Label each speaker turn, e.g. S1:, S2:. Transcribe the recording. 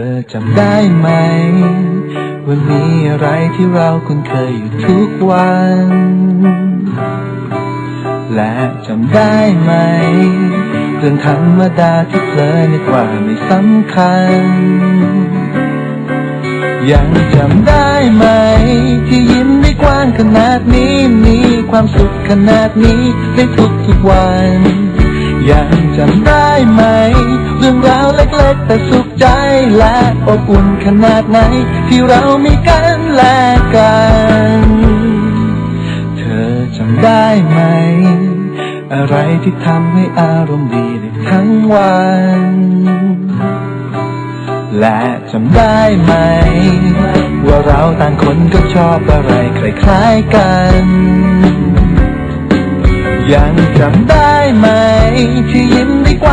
S1: อจำได้ไหม ว่ามีอะไรที่เราคุ้นเคยอยู่ทุกวัน และจำได้ไหม เรื่องธรรมดาที่เพลอนึกว่าไม่สำคัญ ยังจำได้ไหม ที่ยิ้มได้กว้างขนาดนี้มีความสุขขนาดนี้ในทุกทุกๆวันยังจำได้ไหม เรื่องราวเล็กๆแต่สุข ใจและอบอุ่นขนาดไหน ที่เรามีกันและกัน เธอจำได้ไหม อะไรที่ทำให้อารมณ์ดีได้ทั้งวัน และจำได้ไหม ว่าเราต่างคนก็ชอบอะไรคล้ายๆกันยังจำได้ไหมที่ยิ้ม